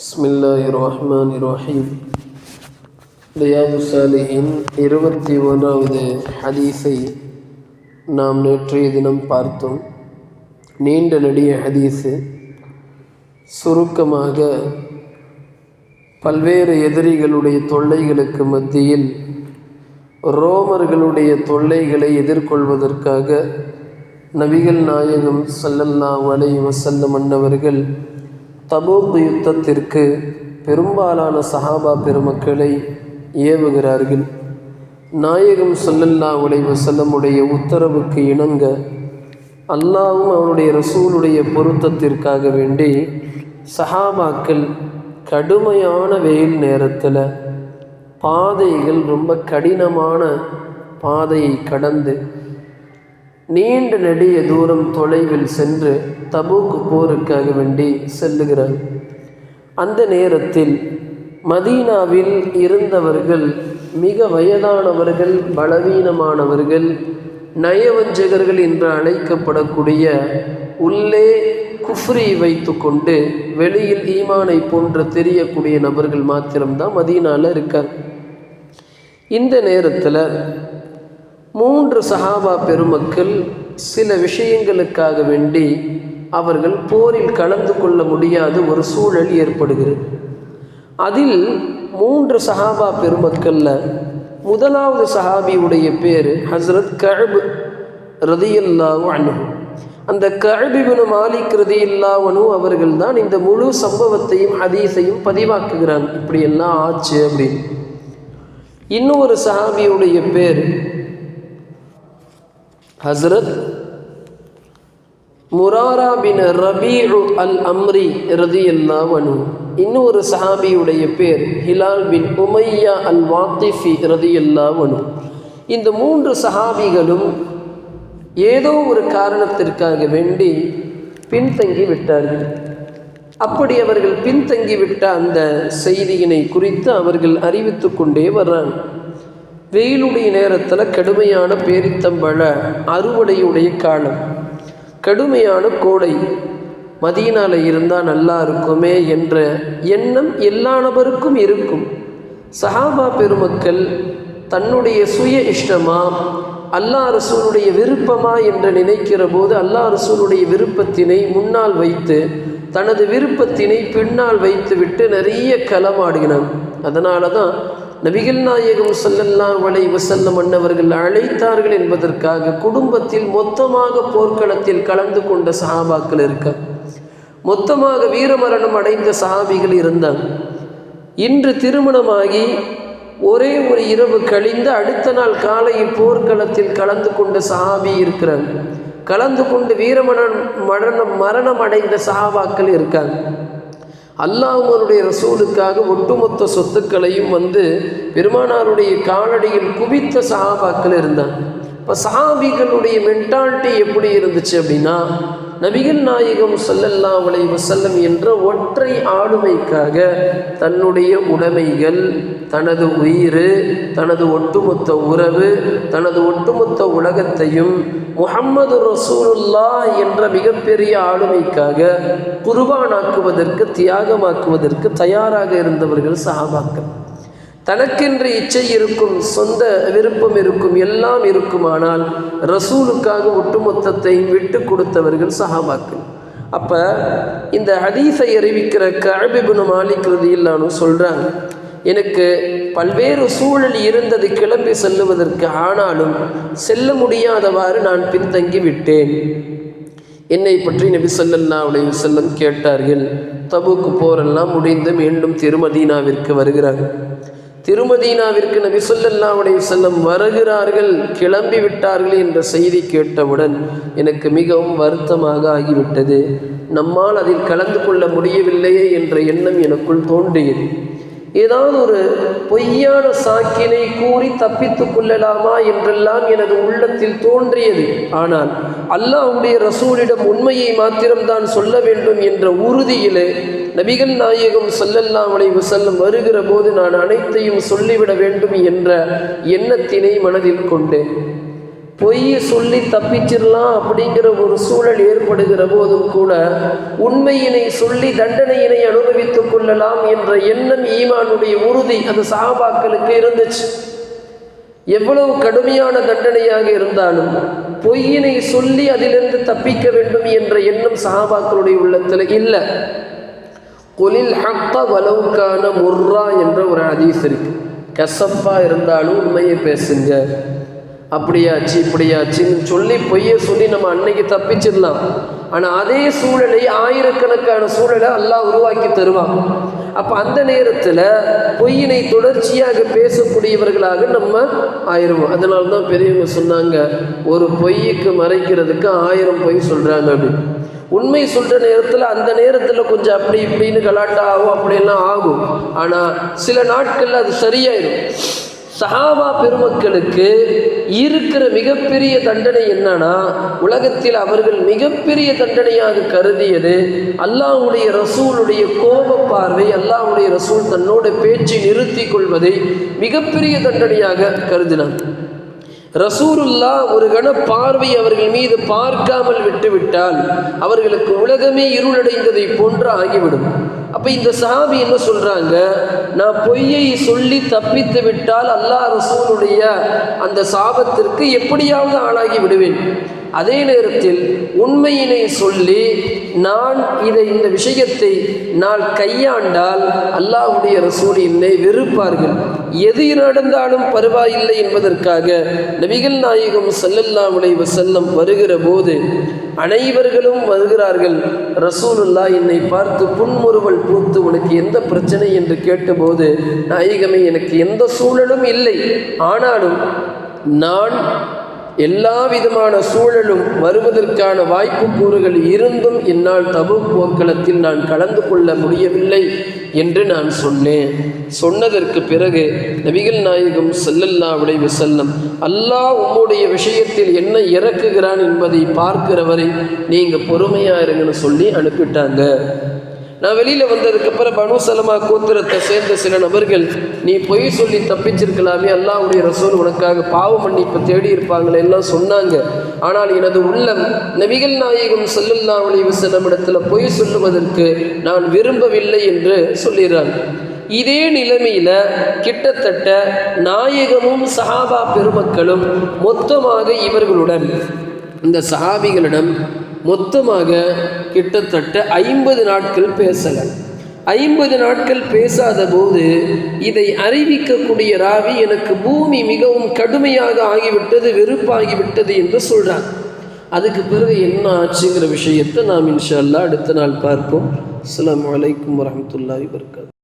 بسم الله الرحمن الرحيم ரியாது சாலிஹின் இருபத்தி ஒன்றாவது ஹதீஸை நாம் நேற்றைய தினம் பார்த்தோம் நீண்ட நெடிய ஹதீஸு சுருக்கமாக பல்வேறு எதிரிகளுடைய தொல்லைகளுக்கு மத்தியில் ரோமர்களுடைய தொல்லைகளை எதிர்கொள்வதற்காக நபிகள் நாயகம் ஸல்லல்லாஹு அலைஹி வஸல்லம் அன்னவர்கள் தபூக் யுத்தத்திற்கு பெரும்பாலான சஹாபா பெருமக்களை ஏவுகிறார்கள். நாயகம் சொல்லல்லா உடைய செல்லமுடைய உத்தரவுக்கு இணங்க அல்லாவும் அவனுடைய ரசூலுடைய பொருத்தத்திற்காக வேண்டி சஹாபாக்கள் கடுமையான வெயில் நேரத்தில் பாதைகள் ரொம்ப கடினமான பாதையை கடந்து நீண்ட நெடிய தூரம் தொலைவில் சென்று தபூக்கு போருக்காக வேண்டி செல்லுகிறார். அந்த நேரத்தில் மதீனாவில் இருந்தவர்கள் மிக வயதானவர்கள் பலவீனமானவர்கள் நயவஞ்சகர்கள் என்று அழைக்கப்படக்கூடிய உள்ளே குஃப்ரி வைத்துக்கொண்டு வெளியில் ஈமானை போன்ற தெரியக்கூடிய நபர்கள் மாத்திரம்தான் மதீனாவில் இருக்கார் இந்த நேரத்தில் மூன்று சஹாபா பெருமக்கள் சில விஷயங்களுக்காக வேண்டி அவர்கள் போரில் கலந்து கொள்ள முடியாத ஒரு சூழல் ஏற்படுகிறது. அதில் மூன்று சஹாபா பெருமக்களில் முதலாவது சஹாபியுடைய பேர் ஹசரத் கழபு ரதியல்லாவு அனு அந்த கழபிபுனு மாலிக் ரதியில்லாவனு அவர்கள் தான் இந்த முழு சம்பவத்தையும் ஹதீஸையும் பதிவாக்குகிறாங்க. இப்படியெல்லாம் ஆச்சு அப்படின்னு. இன்னொரு சஹாபியுடைய பேர் ஹசரத் முராரா பின் ரபீஉ அல் அம்ரி ரதி அல்லாவனு இன்னொரு சஹாபியுடைய பேர் ஹிலால் பின் உமையா அல் வாத்திஃபி ரதியல்லாவனு இந்த மூன்று சஹாபிகளும் ஏதோ ஒரு காரணத்திற்காக வேண்டி பின்தங்கி விட்டார்கள். அப்படி அவர்கள் பின்தங்கிவிட்ட அந்த செய்தியினை குறித்து அவர்கள் அறிவித்து கொண்டே வர்றாங்க. வெயிலுடைய நேரத்தில் கடுமையான பேரித்தம்பழ அறுவடையுடைய காலம். கடுமையான கோடை. மதியனால் இருந்தால் நல்லா இருக்குமே என்ற எண்ணம் எல்லா நபருக்கும் இருக்கும். சஹாபா பெருமக்கள் தன்னுடைய சுய இஷ்டமா அல்லா ரசூலுடைய விருப்பமா என்று நினைக்கிற போது அல்லா ரசூலுடைய விருப்பத்தினை முன்னால் வைத்து தனது விருப்பத்தினை பின்னால் வைத்துவிட்டு நிறைய களமாடுகிறான் அதனால தான் நபிகள் நாயகம் சல்லல்லா வலை வசல்லம் அன்னவர்கள் அழைத்தார்கள் என்பதற்காக குடும்பத்தில் மொத்தமாக போர்க்களத்தில் கலந்து கொண்ட சஹாபாக்கள் இருக்க மொத்தமாக வீரமரணம் அடைந்த சஹாபிகள் இருந்தாங்க. இன்று திருமணமாகி ஒரே ஒரு இரவு கழிந்து அடுத்த நாள் காலையில் போர்க்களத்தில் கலந்து கொண்ட சஹாபி இருக்கிறாங்க. கலந்து கொண்டு வீரமரணம் மரணம் மரணம் அடைந்த சஹாபாக்கள் இருக்காங்க. அல்லாஹனுடைய ரசூலுக்காக ஒட்டுமொத்த சொத்துக்களையும் வந்து பெருமானாருடைய காலடியில் குவித்த சஹாபாக்கள் இருந்தாங்க. இப்போ சஹாபிகளுடைய மென்டாலிட்டி எப்படி இருந்துச்சு அப்படின்னா நபிகள் நாயகம் சொல்லல்லா வலை வசல்லம் என்ற ஒற்றை ஆளுமைக்காக தன்னுடைய உடைமைகள் தனது உயிர் தனது ஒட்டுமொத்த உறவு தனது ஒட்டுமொத்த உலகத்தையும் முகம்மது ரசூலுல்லா என்ற மிகப்பெரிய ஆளுமைக்காக குர்பானாக்குவதற்கு தியாகமாக்குவதற்கு தயாராக இருந்தவர்கள் சஹாபாக்கள். தனக்கென்று இச்சை இருக்கும் சொந்த விருப்பம் இருக்கும் எல்லாம் இருக்குமானால் ரசூலுக்காக ஒட்டுமொத்தத்தை விட்டு கொடுத்தவர்கள் சஹாபாக்கள். அப்போ இந்த ஹதீஸை அறிவிக்கிற கழபிபுனு மாலிக் ரதியில்லான்னு சொல்கிறாங்க எனக்கு பல்வேறு சூழல் இருந்தது கிளம்பி செல்லுவதற்கு ஆனாலும் செல்ல முடியாதவாறு நான் பின்தங்கி விட்டேன். என்னை பற்றி நபி சொல்லல்லா உடைய செல்லம் கேட்டார்கள் தபுக்கு போரெல்லாம் முடிந்து மீண்டும் திருமதீனாவிற்கு வருகிறார்கள். திருமதீனாவிற்கு நபி சொல்லல்லா உடைய செல்லம் வருகிறார்கள் கிளம்பி விட்டார்கள் என்ற செய்தி கேட்டவுடன் எனக்கு மிகவும் வருத்தமாக ஆகிவிட்டது. நம்மால் அதில் கலந்து கொள்ள முடியவில்லையே என்ற எண்ணம் எனக்குள் தோன்றியது. ஏதாவது ஒரு பொய்யான சாக்கினை கூறி தப்பித்து கொள்ளலாமா என்றெல்லாம் எனது உள்ளத்தில் தோன்றியது. ஆனால் அல்லாஹுடைய ரசூலிடம் உண்மையை மாத்திரம்தான் சொல்ல வேண்டும் என்ற உறுதியிலே நபிகள் நாயகம் சொல்லல்லாம் அலைவு செல்லும் வருகிற போது நான் அனைத்தையும் சொல்லிவிட வேண்டும் என்ற எண்ணத்தினை மனதில் கொண்டேன். பொய்யை சொல்லி தப்பிச்சிடலாம் அப்படிங்கிற ஒரு சூழல் ஏற்படுகிற போதும் கூட உண்மையினை சொல்லி தண்டனையினை அனுபவித்துக் கொள்ளலாம் என்ற எண்ணம் ஈமானுடைய உறுதி அந்த சாபாக்களுக்கு இருந்துச்சு. எவ்வளவு கடுமையான தண்டனையாக இருந்தாலும் பொய்யினை சொல்லி அதிலிருந்து தப்பிக்க வேண்டும் என்ற எண்ணம் சஹாபாக்களுடைய உள்ளத்தில் இல்லை. கொலில் ஹக்க வலவுக்கான முர்ரா என்ற ஒரு ஹதீஸ் இருக்கு. கசப்பா இருந்தாலும் உண்மையை பேசுங்க. அப்படியாச்சு இப்படியாச்சுன்னு சொல்லி பொய்யை சொல்லி நம்ம அன்னைக்கு தப்பிச்சிடலாம். ஆனால் அதே சூழலை ஆயிரக்கணக்கான சூழலை அல்லாஹ் உருவாக்கி தருவான். அப்போ அந்த நேரத்தில் பொய்யினை தொடர்ச்சியாக பேசக்கூடியவர்களாக நம்ம ஆயிடுவோம். அதனால தான் பெரியவங்க சொன்னாங்க ஒரு பொய்யுக்கு மறைக்கிறதுக்கு ஆயிரம் பொய் சொல்கிறாங்க அப்படின்னு. உண்மை சொல்கிற நேரத்தில் அந்த நேரத்தில் கொஞ்சம் அப்படி இப்படின்னு கலாட்டா ஆகும் அப்படியெல்லாம் ஆகும். ஆனால் சில நாட்களில் அது சரியாயிடும் சஹாபா பெருமக்களுக்கு இருக்கிற மிகப்பெரிய தண்டனை என்னன்னா உலகத்தில் அவர்கள் மிகப்பெரிய தண்டனையாக கருதியது அல்லாஹ்வுடைய ரசூலுடைய கோப பார்வை அல்லாஹுடைய ரசூல் தன்னோட பேச்சை நிறுத்தி கொள்வதை மிகப்பெரிய தண்டனையாக கருதினார் ரசூருல்லா ஒரு கண பார்வை அவர்கள் மீது பார்க்காமல் விட்டுவிட்டால் அவர்களுக்கு உலகமே இருளடைந்ததை போன்று ஆகிவிடும். அப்போ இந்த சஹாபி என்ன சொல்கிறாங்க நான் பொய்யை சொல்லி தப்பித்து விட்டால் அல்லாஹ் ரசூலுடைய அந்த சாபத்திற்கு எப்படியாவது ஆளாகி விடுவேன். அதே நேரத்தில் உண்மையினை சொல்லி நான் இதை இந்த விஷயத்தை நான் கையாண்டால் அல்லாஹுடைய ரசூல் என்னை வெறுப்பார்கள். எது நடந்தாலும் பரவாயில்லை என்பதற்காக நபிகள் நாயகம் ஸல்லல்லாஹு அலைஹி செல்லம் வருகிற போது அனைவர்களும் வருகிறார்கள் ரசூலுல்லா என்னை பார்த்து புன்முறுவல் பூத்து உனக்கு எந்த பிரச்சனை? என்று கேட்டபோது நாயகமே எனக்கு எந்த சூழலும் இல்லை. ஆனாலும் நான் எல்லா விதமான சூழலும் வருவதற்கான வாய்ப்பு கூறுகள் இருந்தும் என்னால் தபு போர்க்களத்தில் நான் கலந்து கொள்ள முடியவில்லை என்று நான் சொன்னேன். சொன்னதற்கு பிறகு நபிகள் நாயகம் செல்லல்லா அலைஹி செல்லம் அல்லாஹ் உம்முடைய விஷயத்தில் என்ன இறக்குகிறான் என்பதை பார்க்கிற வரை நீங்கள் பொறுமையாக இருங்கன்னு சொல்லி அனுப்பிட்டாங்க. நான் வெளியில் வந்ததுக்கப்புறம் பனு சலமா கோத்திரத்தை சேர்ந்த சில நபர்கள் நீ பொய் சொல்லி தப்பிச்சிருக்கலாமே அல்லாவுடைய ரசூல் உனக்காக பாவ மன்னிப்பு தேடி இருப்பாங்களே எல்லாம் சொன்னாங்க. ஆனால் எனது உள்ளம் நபிகள் நாயகம் ஸல்லல்லாஹு ஒளிவு செல்லமிடத்தில் பொய் சொல்லுவதற்கு நான் விரும்பவில்லை என்று சொல்லிடுறாங்க இதே நிலைமையில் கிட்டத்தட்ட நாயகமும் சஹாபா பெருமக்களும் மொத்தமாக இவர்களுடன் இந்த சஹாபிகளிடம் மொத்தமாக கிட்டத்தட்ட ஐம்பது நாட்கள் பேசலை. ஐம்பது நாட்கள் பேசாத போது இதை அறிவிக்கக்கூடிய ராவி எனக்கு பூமி மிகவும் கடுமையாக ஆகிவிட்டது வெறுப்பாகிவிட்டது என்று சொல்கிறான் அதுக்கு பிறகு என்ன ஆச்சுங்கிற விஷயத்தை நாம் இன்ஷா அல்லா அடுத்த நாள் பார்ப்போம். அஸ்லாம் அலைக்கும் வரமத்துல்லாஹி வபரகாத்துஹு